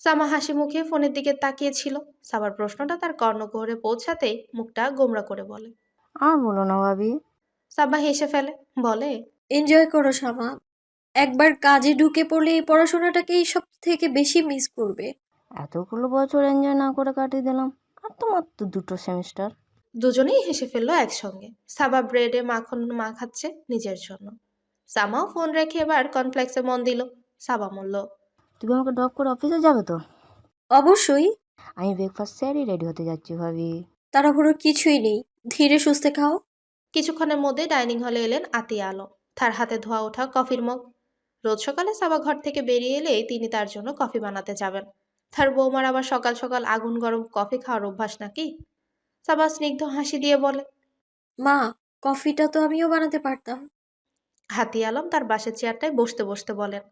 সামা হাসি মুখে ফোনের দিকে তাকিয়েছিল। সাবার প্রশ্নটা তার কর্ণকুহরে পৌঁছাতেই মুখটা গোমরা করে বলে আর বলো না ভাবি। সাবা হেসে ফেলে বলে এনজয় করো সামা। একবার কাজে ঢুকে পড়লে এই পড়াশোনাটাকেই সব থেকে বেশি মিস করবে। এতগুলো বছর এনজয় না করে কাটিয়ে দিলাম। আর তো মাত্র দুটো সেমিস্টার দুজনেই হেসে ফেলল একসঙ্গে। সাবা ব্রেডে মাখন মাখাচ্ছে নিজের জন্য। সামাও ফোন রেখে এবার কনফ্লেক্সে মন দিল। সাবা বলল তুমি আমাকে ড্রপ করে অফিসে যাবে তো? অবশ্যই। আমি ব্রেকফাস্ট সেরেই রেডি হতে যাচ্ছি ভাবি। তাড়াহুড়ো কিছুই নেই। ধীরে সুস্থে খাও। কিছুক্ষণের মধ্যে ডাইনিং হলে এলেন আতিয়া আলম। তার হাতে ধোয়া ওঠা কফির মগ। রোজ সকালে সাবা ঘর থেকে বেরিয়ে এলেই তিনি তার জন্য কফি বানাতে যাবেন। তার বৌমার আবার সকাল সকাল আগুন গরম কফি খাওয়ার অভ্যাস নাকি? সাবা স্নিগ্ধ হাসি দিয়ে বলে মা কফিটা তো আমিও বানাতে পারতাম। হাতি আলম তার বাসের চেয়ারটায় বসতে বসতে বলেন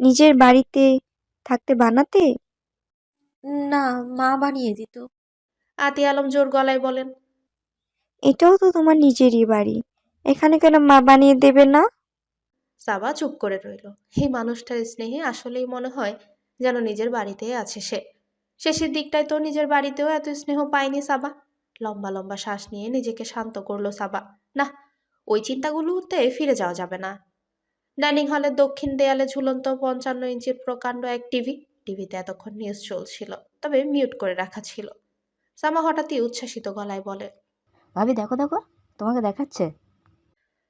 নিজের বাড়িতে থাকতে বানাতে? না মা বানিয়ে দিত। আতি আলম জোর গলায় বলেন এটাও তো তোমার নিজেরই বাড়ি। এখানে কেন মা বানিয়ে দেবে না? সাবা চুপ করে রইল। এই মানুষটার স্নেহে আসলেই মনে হয় যেন নিজের বাড়িতে আছে সে। শেষের দিকটায় তো নিজের বাড়িতেও এত স্নেহ পায়নি সাবা। লম্বা লম্বা শ্বাস নিয়ে নিজেকে শান্ত করল সাবা। না ওই চিন্তাগুলোতে ফিরে যাওয়া যাবে না। ডাইনিং হলের দক্ষিণ দেয়ালে ঝুলন্ত পঞ্চান্ন ইঞ্চির প্রকাণ্ড এক টিভি টিভিতে এতক্ষণ নিউজ চলছিল তবে মিউট করে রাখা ছিল। সামা হঠাৎই উচ্ছ্বাসিত গলায় বলে ভাবি দেখো দেখো তোমাকে দেখাচ্ছে।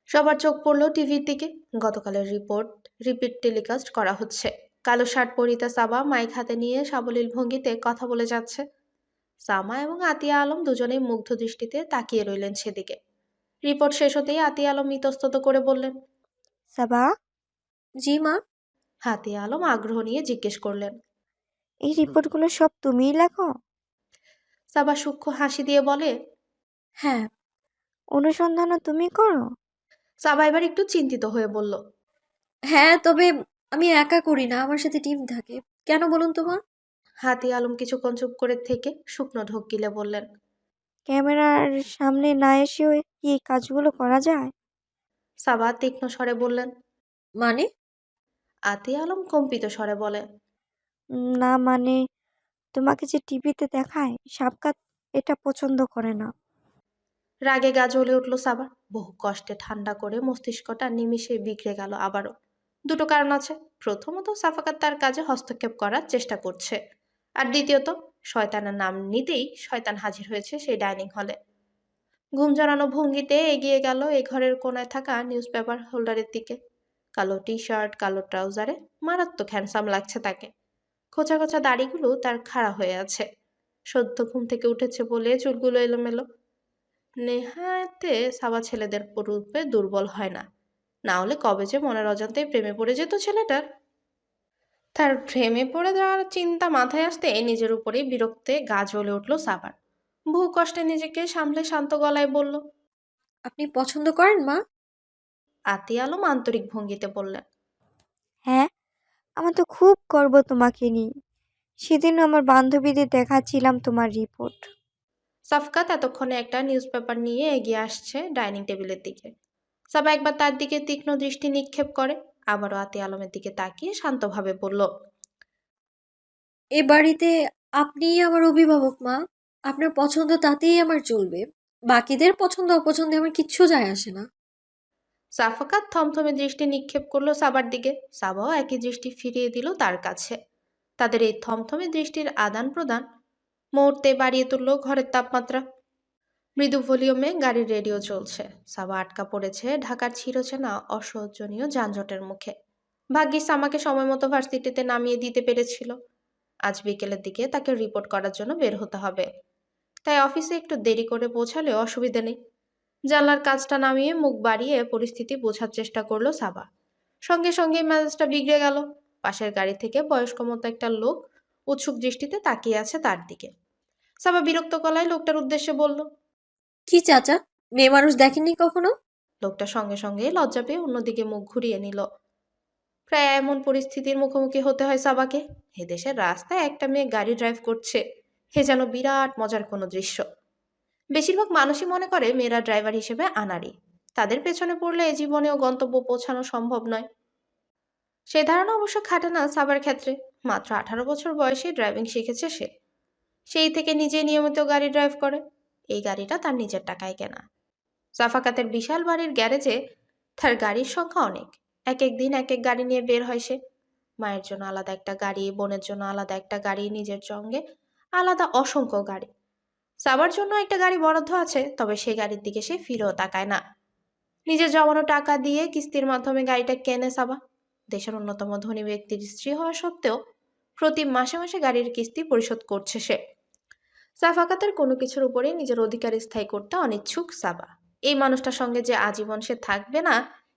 সবার চোখ পড়ল টিভির দিকে। গতকালের রিপোর্ট রিপিট টেলিকাস্ট করা হচ্ছে। কালো শার্ট পরিতা সাবা মাইক হাতে নিয়ে সাবলীল ভঙ্গিতে কথা বলে যাচ্ছে। সামা এবং আতিয়া আলম দুজনেই মুগ্ধ দৃষ্টিতে তাকিয়ে রইলেন সেদিকে। রিপোর্ট শেষ হতেই আতিয়া আলম ইতস্তত করে বললেন সাবা? জি মা। হাতিয়া আলম আগ্রহ নিয়ে জিজ্ঞেস করলেন। এই রিপোর্টগুলো সব তুমিই লেখো? সাবা সূক্ষ্ম হাসি দিয়ে বলে হ্যাঁ। অনুসন্ধানও তুমি করো? সাবা এবার একটু চিন্তিত হয়ে বলল হ্যাঁ তবে আমি একা করি না আমার সাথে টিম থাকে। কেন বলুন তো মা? হাতি আলম কিছুক্ষণ চুপ করে থেকে শুকনো ঢোক গিলে বললেন ক্যামেরার সামনে না এসেও কি এই কাজগুলো করা যায়? সাবা তীক্ষ্ণ স্বরে বললেন মানে? আতি আলম কম্পিত স্বরে বলে না মানে তোমাকে যে টিভিতে দেখায় সাবকাত এটা পছন্দ করে না। রাগে গা জ্বলে উঠল সাবার বহু কষ্টে ঠান্ডা করে মস্তিষ্কটা নিমিষে বিগড়ে গেল আবারও। দুটো কারণ আছে। প্রথমত সাফাকাত তার কাজে হস্তক্ষেপ করার চেষ্টা করছে। আর দ্বিতীয়ত শয়তানের নাম নিতেই শয়তান হাজির হয়েছে সেই ডাইনিং হলে। ঘুম জড়ানো ভঙ্গিতে এগিয়ে গেল এ ঘরের কোনায় থাকা নিউজ পেপার হোল্ডারের দিকে। কালো টি শার্ট কালো ট্রাউজারে মারাত্মক হ্যান্ডসাম লাগছে তাকে। খোঁচা খোঁচা দাড়িগুলো তার খাড়া হয়ে আছে। সদ্য ঘুম থেকে উঠেছে বলে চুলগুলো এলোমেলো। নেহাতে সাবা ছেলেদের রূপে দুর্বল হয় না। না হলে কবে যে মনের অজান্তেই প্রেমে পড়ে যেত ছেলেটার। তার প্রেমে পড়ে যাওয়ার চিন্তা মাথায় আসতে নিজের উপরেই বিরক্তে গা জ্বলে উঠল সাবার। বহু কষ্টে নিজেকে সামলে শান্ত গলায় বলল আপনি পছন্দ করেন মা? আতি আলম আন্তরিক ভঙ্গিতে বললেন হ্যাঁ আমার তো খুব গর্ব তোমাকে নিয়ে। সেদিনও আমার বান্ধবীদের দেখাচ্ছিলাম তোমার রিপোর্ট। সাফকাত এতক্ষণে একটা নিউজ পেপার নিয়ে এগিয়ে আসছে ডাইনিং টেবিলের দিকে। সাবা একবার তার দিকে তীক্ষ্ণ দৃষ্টি নিক্ষেপ করে আবারও আতি আলমের দিকে তাকিয়ে শান্তভাবে বলল এ বাড়িতে আপনিই আমার অভিভাবক মা। আপনার পছন্দ তাতেই আমার চলবে। বাকিদের পছন্দ, অপছন্দে আমার কিচ্ছু যায় আসে না। সাফাকাত থমথমে দৃষ্টি নিক্ষেপ করল সাবার দিকে। সাবাও একই দৃষ্টি ফিরিয়ে দিল তার কাছে। তাদের এই থমথমে দৃষ্টির আদান প্রদান মুহূর্তে বাড়িয়ে তুলল ঘরের তাপমাত্রা। মৃদু ভলিউমে গাড়ির রেডিও চলছে। সাবা আটকা পড়েছে, ঢাকার চিরচেনা অসহ্যনীয় যানজটের মুখে। ভাগ্যিস আমাকে সময় মতো ভার্সিটিতে নামিয়ে দিতে পেরেছিল। আজ বিকেলের দিকে তাকে রিপোর্ট করার জন্য বের হতে হবে। তাই অফিসে একটু দেরি করে পৌঁছালে অসুবিধা নেই। জানলার কাজটা নামিয়ে মুখ বাড়িয়ে পরিস্থিতি বোঝার চেষ্টা করল সাবা। সঙ্গে সঙ্গে মেজাজটা বিগড়ে গেল। পাশের গাড়ি থেকে বয়স্ক মতো একটা লোক উৎসুক দৃষ্টিতে তাকিয়ে আছে তার দিকে। সাবা বিরক্ত গলায় লোকটার উদ্দেশ্যে বলল কি চাচা মেয়ে মানুষ দেখেননি কখনো? লোকটা সঙ্গে সঙ্গে লজ্জা পেয়ে অন্যদিকে মুখ ঘুরিয়ে নিল। প্রায় এমন পরিস্থিতির মুখোমুখি হতে হয় সাবাকে। এদেশের রাস্তায় একটা মেয়ে গাড়ি ড্রাইভ করছে। হে যেন বিরাট মজার কোনো দৃশ্য। বেশিরভাগ মানুষই মনে করে মেয়েরা ড্রাইভার হিসেবে আনারি তাদের পেছনে পড়লে এ জীবনেও গন্তব্য পৌঁছানো সম্ভব নয়। সেই ধারণা অবশ্য খাটে না সাবার ক্ষেত্রে। মাত্র আঠারো বছর বয়সে ড্রাইভিং শিখেছে সে। সেই থেকে নিজে নিয়মিত গাড়ি ড্রাইভ করে। এই গাড়িটা তার নিজের টাকায় কেনা। সাফাকাতের বিশাল বাড়ির গ্যারেজে তার গাড়ির সংখ্যা অনেক। এক এক দিন এক এক গাড়ি নিয়ে বের হয় সে। মায়ের জন্য আলাদা একটা গাড়ি, বোনের জন্য আলাদা একটা গাড়ি, নিজের সঙ্গে আলাদা অসংখ্য গাড়ি। সাবার জন্য একটা গাড়ি বরাদ্দ আছে, তবে সেই গাড়ির দিকে সে ফিরেও তাকায় না। নিজের জমানো টাকা দিয়ে কিস্তির মাধ্যমে গাড়িটা কেনে সাবা দেশের অন্যতম ধনী ব্যক্তির স্ত্রী হওয়া সত্ত্বেও প্রতি মাসে মাসে গাড়ির কিস্তি পরিশোধ করছে সে। সাফাকাতের কোনো কিছুর উপরেই নিজের অধিকার স্থায়ী করতে অনিচ্ছুক সাবা। এই মানুষটার সঙ্গে যে আজীবন সে থাকবে না,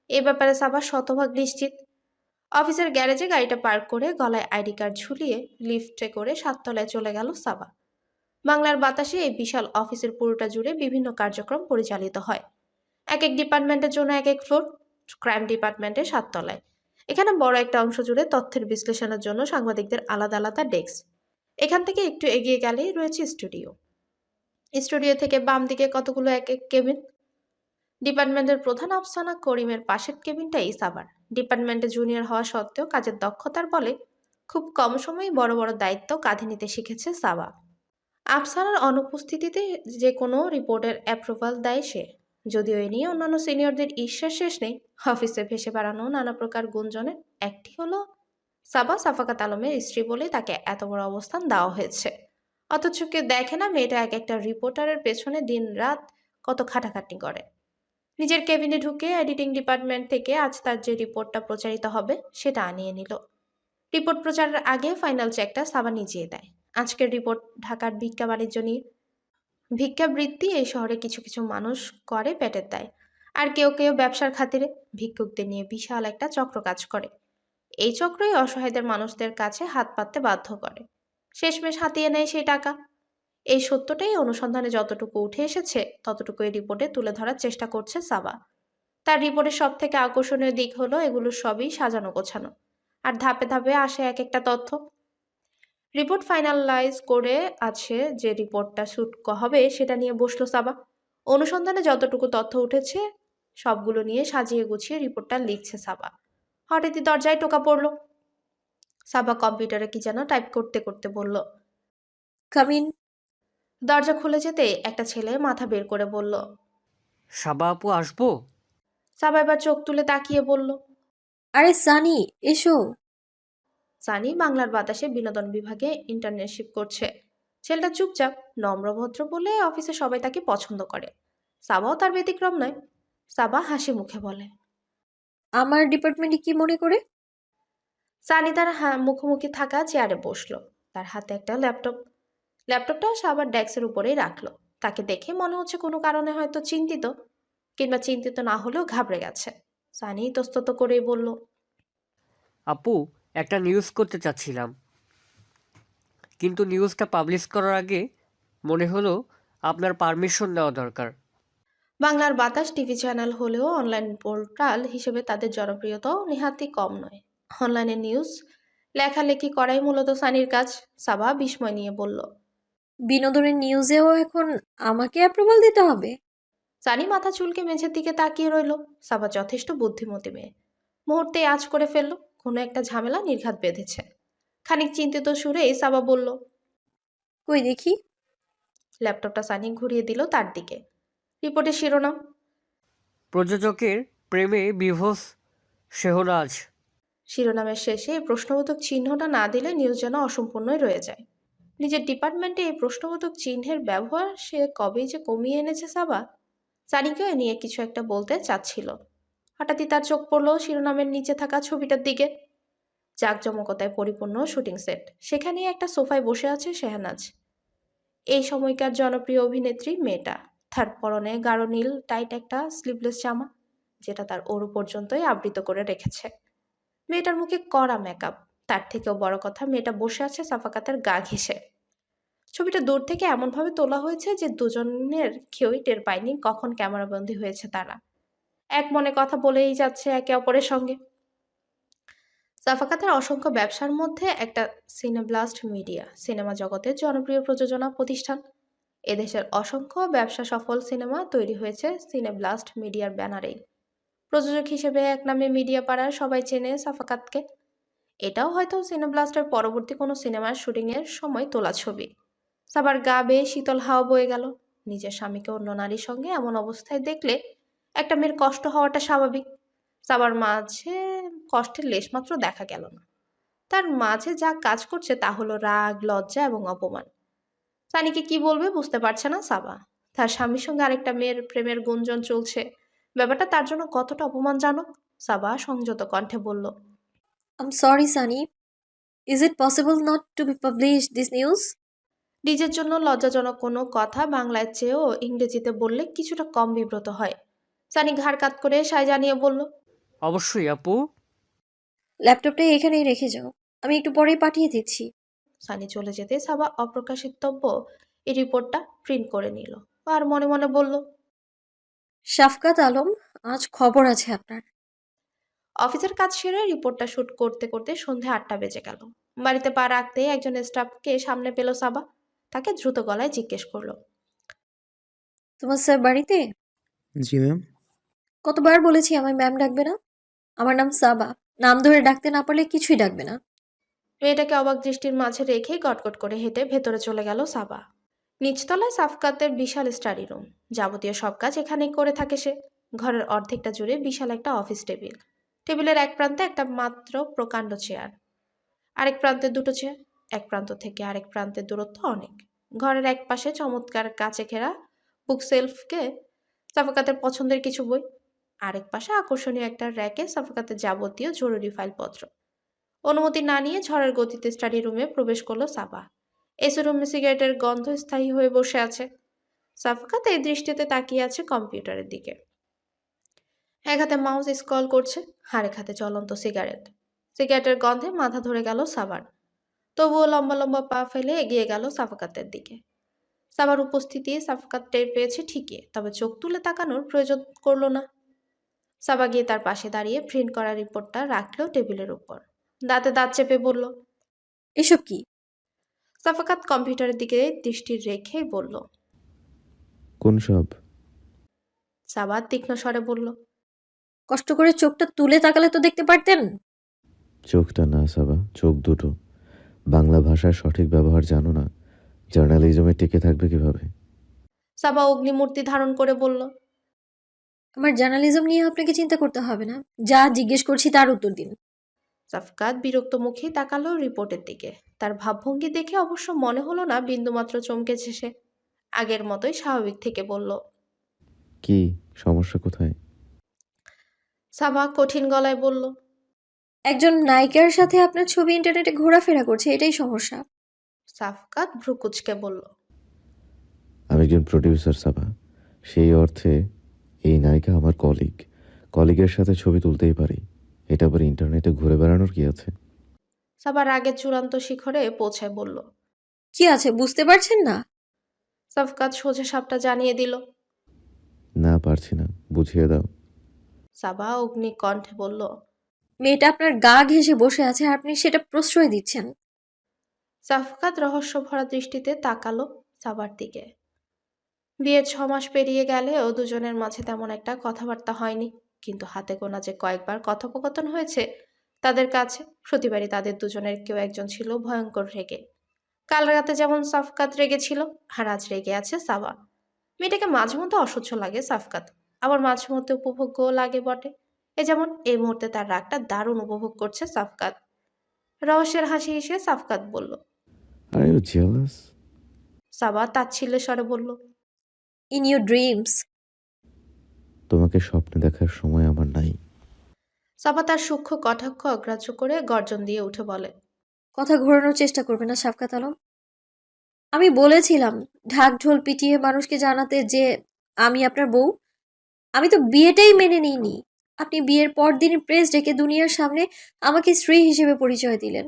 এ ব্যাপারে সাবা শতভাগ নিশ্চিত। অফিসের গ্যারেজে গাড়িটা পার্ক করে গলায় আইডি কার্ড ঝুলিয়ে লিফটে করে সাততলায় চলে গেল সাবা। বাংলার বাতাসে এই বিশাল অফিসের পুরোটা জুড়ে বিভিন্ন কার্যক্রম পরিচালিত হয়। এক এক ডিপার্টমেন্টের জন্য এক এক ফ্লোর, ক্রাইম ডিপার্টমেন্টের সাততলায়। এখানে বড় একটা অংশ জুড়ে তথ্যের বিশ্লেষণের জন্য সাংবাদিকদের আলাদা আলাদা ডেস্ক। এখান থেকে একটু এগিয়ে গেলেই রয়েছে স্টুডিও। স্টুডিও থেকে বাম দিকে কতগুলো এক এক কেবিন? ডিপার্টমেন্টের প্রধান আফসানা করিমের পাশের কেবিনটাই সাবার। ডিপার্টমেন্টে জুনিয়র হওয়া সত্ত্বেও কাজের দক্ষতার বলে খুব কম সময়ে বড় বড় দায়িত্ব কাঁধে নিতে শিখেছে সাবা। আফসানার অনুপস্থিতিতে যে কোনো রিপোর্টের অ্যাপ্রুভাল দেয় সে। যদিও এ নিয়ে অন্যান্য সিনিয়রদের ঈর্ষার শেষ নেই। অফিসে ভেসে বেড়ানো নানা প্রকার গুঞ্জনের একটি হলো সাবা সাফাকাত আলমের স্ত্রী বলে তাকে এত বড় অবস্থান দেওয়া হয়েছে। অথচ কেউ দেখে না মেয়েটা এক একটা রিপোর্টারের পেছনে দিন রাত কত খাটাখাটনি করে। নিজের কেবিনে ঢুকে এডিটিং ডিপার্টমেন্ট থেকে আজ তার যে রিপোর্টটা প্রচারিত হবে, সেটা আনিয়ে নিল। রিপোর্ট প্রচারের আগে ফাইনাল চেকটা সাবা নিজেই দেয়। আজকের রিপোর্ট ঢাকার ভিক্ষা বাণিজ্য নিয়ে। ভিক্ষাবৃত্তি এই শহরে কিছু কিছু মানুষ করে পেটের দায়। আর কেউ কেউ ব্যবসার খাতিরে ভিক্ষুকদের নিয়ে বিশাল একটা চক্র কাজ করে। এই চক্রই অসহায়দের মানুষদের কাছে হাত পাততে বাধ্য করে। শেষমেশ হাতিয়ে নেয় সেই টাকা। এই সত্যটাই অনুসন্ধানে যতটুকু উঠে এসেছে, ততটুকু এই রিপোর্টে তুলে ধরার চেষ্টা করছে সাবা। তার রিপোর্টের সব থেকে আকর্ষণীয় দিক হলো এগুলো সবই সাজানো গোছানো। আর ধাপে ধাপে আসে এক একটা তথ্য। রিপোর্ট ফাইনালাইজ করে আছে যে রিপোর্টটা শুট হবে সেটা নিয়ে বসল সাবা। অনুসন্ধানে যতটুকু তথ্য উঠেছে, সবগুলো নিয়ে সাজিয়ে গুছিয়ে রিপোর্টটা লিখছে সাবা। হঠাৎই দরজায় টোকা পড়ল। সাবা কম্পিউটারে কি যেন টাইপ করতে করতে বলল কামিন দরজা খুলে যেতে একটা ছেলে মাথা বের করে বলল সাবা আপু আসব? সাবা এবার চোখ তুলে তাকিয়ে বলল আরে সানি এসো। সানি বাংলার বাতাসে বিনোদন বিভাগে ইন্টার্নশিপ করছে। ছেলেটা চুপচাপ নম্রভদ্র বলে অফিসে সবাই তাকে পছন্দ করে। সাবাও তার ব্যতিক্রম নয়। সাবা হাসি মুখে বলে আমার ডিপার্টমেন্টে কি মনে করে? সানি তার হা- মুখোমুখি থাকা চেয়ারে বসল। তার হাতে একটা ল্যাপটপ ল্যাপটপটা সাবার ডেস্কের উপরেই রাখল। তাকে দেখে মনে হচ্ছে কোনো কারণে হয়তো চিন্তিত কিংবা চিন্তিত না হলেও ঘাবড়ে গেছে। সানি ইতস্তত করেই বলল আপু একটা নিউজ করতে চাচ্ছিলাম। কিন্তু নিউজটা পাবলিশ করার আগে মনে হলো আপনার পারমিশন নেওয়া দরকার। বাংলার বাতাস টিভি চ্যানেল হলেও অনলাইন পোর্টাল হিসেবে তাদের জনপ্রিয়তাও নেহাতি কম নয়। অনলাইনে নিউজ লেখালেখি করাই মূলত সানির কাজ সাবা বিস্ময় নিয়ে বলল। বিনোদনের নিউজেও এখন আমাকে অ্যাপ্রুভাল দিতে হবে। সানি মাথা চুলকে মেঝের দিকে তাকিয়ে রইল। সাবা যথেষ্ট বুদ্ধিমতী মেয়ে। মুহূর্তে আজ করে ফেলল। কোনো একটা ঝামেলা নির্ঘাত বেঁধেছে। খানিক চিন্তিত সুরেই সাবা বলল কই দেখি? ল্যাপটপটা সানি ঘুরিয়ে দিল তার দিকে। রিপোর্টের শিরোনাম প্রযোজকের প্রেমে বিভোস শেহনাজ। শিরোনামের শেষে এই প্রশ্নবোধক চিহ্নটা না দিলে নিউজ যেন অসম্পূর্ণই রয়ে যায়। নিজের ডিপার্টমেন্টে এই প্রশ্নবোধক চিহ্নের ব্যবহার সে কবেই যে কমিয়ে এনেছে সাবা? সানিকেও এ নিয়ে কিছু একটা বলতে চাচ্ছিল। হঠাৎই তার চোখ পড়ল শিরোনামের নিচে থাকা ছবিটার দিকে। জাঁকজমকতায় পরিপূর্ণ শুটিং সেট। সেখানেই একটা সোফায় বসে আছে শেহনাজ। এই সময়কার জনপ্রিয় অভিনেত্রী মেয়েটা। তার পরনে গাঢ় নীল টাইট একটা স্লিভলেস জামা, যেটা তার ওরু পর্যন্তই আবৃত করে রেখেছে। মেয়েটার মুখে কড়া মেকআপ তার থেকেও বড় কথা, মেয়েটা বসে আছে সাফাকাতের গা ঘেঁষে। ছবিটা দূর থেকে এমনভাবে তোলা হয়েছে যে দুজনের কেউই টের পায়নি কখন ক্যামেরাবন্দি হয়েছে তারা। এক মনে কথা বলেই যাচ্ছে একে অপরের সঙ্গে। সাফাকাতের অসংখ্য ব্যবসার মধ্যে একটা সিনেব্লাস্ট মিডিয়া, সিনেমা জগতের জনপ্রিয় প্রযোজনা প্রতিষ্ঠান। এদেশের অসংখ্য ব্যবসা সফল সিনেমা তৈরি হয়েছে সিনেব্লাস্ট মিডিয়ার ব্যানারেই। প্রযোজক হিসেবে এক নামে মিডিয়া পাড়ার সবাই চেনে সাফাকাতকে। এটাও হয়তো সিনেব্লাস্টের পরবর্তী কোনো সিনেমার শুটিংয়ের সময় তোলা ছবি। সাবার গা বেয়ে শীতল হাওয়া বয়ে গেল। নিজের স্বামীকে অন্য নারীর সঙ্গে এমন অবস্থায় দেখলে একটা মেয়ের কষ্ট হওয়াটা স্বাভাবিক। সাবার মাঝে কষ্টের লেশমাত্র দেখা গেল না। তার মাঝে যা কাজ করছে তা হলো রাগ, লজ্জা এবং অপমান। সানিকে কি বলবে বুঝতে পারছে না সাবা। তার স্বামীর সঙ্গে আরেকটা মেয়ের প্রেমের গুঞ্জন চলছে। ব্যাপারটা তার জন্য কতটা অপমানজনক? সাবা সংযত কণ্ঠে বলল I'm sorry Sunny is it possible not to be publish this news নিজের জন্য লজ্জাজনক কোনো কথা বাংলায় চেয়েও ইংরেজিতে বললে কিছুটা কম বিব্রত হয়। সানি ঘাড় কাত করে সাই জানিয়ে বলল অবশ্যই আপু। ল্যাপটপটা এখানেই রেখে যাও। আমি একটু পরেই পাঠিয়ে দিচ্ছি। সানি চলে যেতে সাবা অপ্রকাশিতব্য এই রিপোর্টটা প্রিন্ট করে নিল। আর মনে মনে বলল শাফকাত আলম আজ খবর আছে আপনার। অফিসের কাজ সেরে রিপোর্টটা শুট করতে করতে সন্ধে আটটা বেজে গেল। বাড়িতে পা রাখতেই একজন স্টাফকে সামনে পেল সাবা। তাকে দ্রুত গলায় জিজ্ঞেস করল তোমার স্যার বাড়িতে? জি ম্যাম। কতবার বলেছি আমায় ম্যাম ডাকবে না? আমার নাম সাবা। নাম ধরে ডাকতে না পারলে কিছুই ডাকবে না। মেয়েটাকে অবাক দৃষ্টির মাঝে রেখেই গটগট করে হেঁটে ভেতরে চলে গেল সাবা। নিচতলায় সাফকাতের বিশাল স্টাডি রুম। যাবতীয় সব কাজ এখানেই করে থাকে সে। ঘরের অর্ধেকটা জুড়ে বিশাল একটা অফিস টেবিল। টেবিলের এক প্রান্তে একটা মাত্র প্রকাণ্ড চেয়ার। আরেক প্রান্তে দুটো চেয়ার, এক প্রান্ত থেকে আরেক প্রান্তের দূরত্ব অনেক। ঘরের এক পাশে চমৎকার কাছে ঘেরা বুক সেলফকে সাফাকাতের পছন্দের কিছু বই। আরেক পাশে আকর্ষণীয় একটা র্যাকে সাফাকাতের যাবতীয় জরুরি ফাইলপত্র। অনুমতি না নিয়ে ঝড়ের গতিতে স্টাডি রুমে প্রবেশ করল সাবা। এসে রুমে সিগারেটের গন্ধ স্থায়ী হয়ে বসে আছে। সাফকাত এই দৃষ্টিতে তাকিয়ে আছে কম্পিউটারের দিকে। এক হাতে মাউস স্ক্রল করছে আরেক হাতে জ্বলন্ত সিগারেট। সিগারেটের গন্ধে মাথা ধরে গেল সাবার তবুও লম্বা লম্বা পা ফেলে এগিয়ে গেল সাফাকাতের দিকে। সাবার উপস্থিতি সাফাকাত টের পেয়েছে ঠিকই তবে চোখ তুলে তাকানোর প্রয়োজন করল না। সাবা গিয়ে তার পাশে দাঁড়িয়ে প্রিন্ট করা রিপোর্টটা রাখল টেবিলের উপর। দাঁতে দাঁত চেপে বলল এসব কি? সাফাকাত কম্পিউটারের দিকে দৃষ্টি রেখে বলল কোন সব? সাবা তীক্ষ্ণ স্বরে বলল কষ্ট করে চোখটা তুলে তাকালে তো দেখতে পারতেন। চোখটা না সাবা চোখ দুটো। বাংলা ভাষার সঠিক ব্যবহার জানো না জার্নালিজমে টিকে থাকবে কীভাবে? সাবা অগ্নিমূর্তি ধারণ করে বলল আমার জার্নালিজম নিয়ে আপনাকে চিন্তা করতে হবে না যা জিজ্ঞেস করছি তার উত্তর দিন। সাফকাত বিরক্ত মুখে তাকালো রিপোর্টের দিকে। তার ভাবভঙ্গি দেখে অবশ্য মনে হলো না বিন্দুমাত্র চমকেছে সে। আগের মতোই স্বাভাবিক থেকে বলল কি সমস্যা কোথায়? সাবা কঠিন গলায় বলল একজন নায়িকার সাথে আপনার ছবি ইন্টারনেটে ঘোরাফেরা করছে এটাই সমস্যা। সাফকাত ভ্রুকুচকে বলল আমি একজন প্রডিউসার সাবা। সেই অর্থে এই নায়িকা আমার কলিগ কলিগের সাথে ছবি তুলতেই পারি। এটা আবার ইন্টারনেটে ঘুরে বেড়ানোর কি আছে? সাবা রাগের চূড়ান্ত শিখরে পৌঁছায় বলল কি আছে বুঝতে পারছেন না? সাফকাত সোজা সাপটা জানিয়ে দিল না পারছি না। বুঝিয়ে দাও। সাবা অগ্নি কণ্ঠে বলল মেয়েটা আপনার গা ঘেঁষে বসে আছে আপনি সেটা প্রশ্রয় দিচ্ছেন। সাফকাত রহস্য ভরা দৃষ্টিতে তাকালো সাবার দিকে। বিয়ে ছ মাস পেরিয়ে গেলেও দুজনের মাঝে তেমন একটা কথাবার্তা হয়নি। কিন্তু হাতে গোনা যে কয়েকবার কথোপকথন হয়েছে তাদের কাছে প্রতিবারই তাদের দুজনের কেউ একজন ছিল ভয়ঙ্কর রেগে। কাল রাতে যেমন সাফকাত রেগে ছিল আর আজ রেগে আছে সাবা। মেয়েটাকে মাঝে মধ্যে অসহ্য লাগে সাফকাত। আবার মাঝে মধ্যে উপভোগ্যও লাগে বটে। এ যেমন এই মুহূর্তে তার রাগটা দারুণ উপভোগ করছে সাফকাত। রহস্যের হাসি হেসে সাফকাত বলল আর ইউ জেলাস সাবা তাচ্ছিল্যের স্বরে বলল ইন ইউর ড্রিমস তোমাকে স্বপ্নে দেখার সময় আমার নাই। সাবা তার সূক্ষ্ম কটাক্ষ অগ্রাহ্য করে গর্জন দিয়ে উঠে বলে কথা ঘোরানোর চেষ্টা করবে না সাফকাত আলম। আমি বলেছিলাম ঢাক ঢোল পিটিয়ে মানুষকে জানাতে যে আমি আপনার বউ। আমি তো বিয়েটাই মেনে নিইনি। আপনি বিয়ের পর দিন প্রেস ডেকে দুনিয়ার সামনে আমাকে স্ত্রী হিসেবে পরিচয় দিলেন।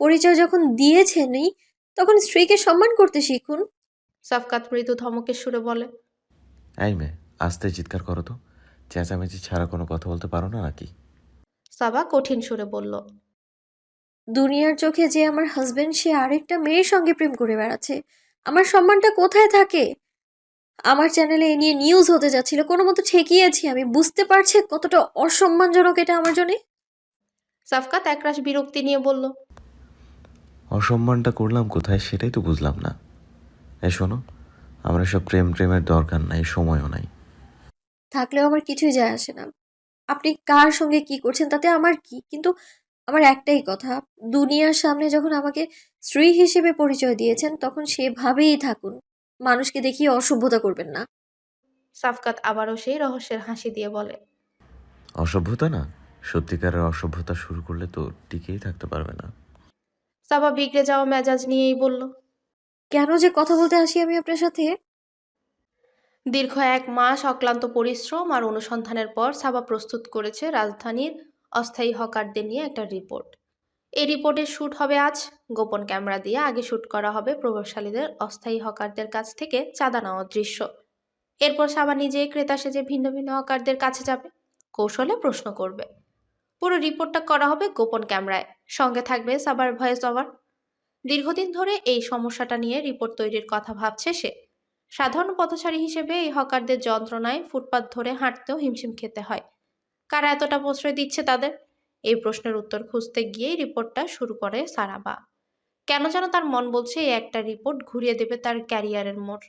পরিচয় যখন দিয়েছেনই তখন স্ত্রীকে সম্মান করতে শিখুন। সাফকাত মৃদু ধমকের সুরে বলে এই মেয়ে আস্তে চিৎকার করো তো। চেঁচামেচি ছাড়া কোনো কথা বলতে পারো না নাকি? সাবা কঠিন সুরে বলল দুনিয়ার চোখে যে আমার হাজবেন্ড সে আরেকটা মেয়ের সঙ্গে প্রেম করে বেড়াচ্ছে। আমার সম্মানটা কোথায় থাকে? আমার চ্যানেলে এ নিয়ে নিউজ হতে যাচ্ছিল কোনো মতো ঠেকিয়েছি আমি। বুঝতে পারছি কতটা অসম্মানজনক এটা আমার জন্য? সাফকাত একরাশ বিরক্তি নিয়ে বলল অসম্মানটা করলাম কোথায় সেটাই তো বুঝলাম না। এ শোনো আমার সব প্রেম প্রেমের দরকার নাই সময়ও নাই। থাকলেও আমার কিছুই যায় আসে না। আপনি কার সঙ্গে কি করছেন তাতে আমার কি? কিন্তু আমার একটাই কথা দুনিয়ার সামনে যখন আমাকে স্ত্রী হিসেবে পরিচয় দিয়েছেন তখন সেভাবেই থাকুন। মানুষকে দেখিয়ে অসভ্যতা করবেন না। সাফকাত আবারও সেই রহস্যের হাসি দিয়ে বলে অসভ্যতা না সত্যিকারের অসভ্যতা শুরু করলে তো টিকেই থাকতে পারবে না। সাবা বিগড়ে যাওয়া মেজাজ নিয়েই বলল কেন যে কথা বলতে আসি আমি আপনার সাথে? দীর্ঘ এক মাস অক্লান্ত পরিশ্রম আর অনুসন্ধানের পর সাবা প্রস্তুত করেছে রাজধানীর অস্থায়ী হকারদের নিয়ে একটা রিপোর্ট। এই রিপোর্টের শ্যুট হবে আজ। গোপন ক্যামেরা দিয়ে আগে শ্যুট করা হবে প্রভাবশালীদের, অস্থায়ী হকারদের কাছ থেকে চাঁদা নেওয়ার দৃশ্য। এরপর সাবা নিজেই ক্রেতা সেজে ভিন্ন ভিন্ন হকারদের কাছে যাবে। কৌশলে প্রশ্ন করবে। পুরো রিপোর্টটা করা হবে গোপন ক্যামেরায়। সঙ্গে থাকবে সাবার ভয়েস ওভার। দীর্ঘদিন ধরে এই সমস্যাটা নিয়ে রিপোর্ট তৈরির কথা ভাবছে সে। সাধারণ পথচারী হিসেবে এই হকারদের যন্ত্রণায় ফুটপাত ধরে হাঁটতেও হিমশিম খেতে হয়। কারা এতটা প্রশ্রয় দিচ্ছে তাদের? এই প্রশ্নের উত্তর খুঁজতে গিয়েই রিপোর্টটা শুরু করে সারাবা। কেন যেন তার মন বলছে, এই একটা রিপোর্ট ঘুরিয়ে দেবে তার ক্যারিয়ারের মোড়।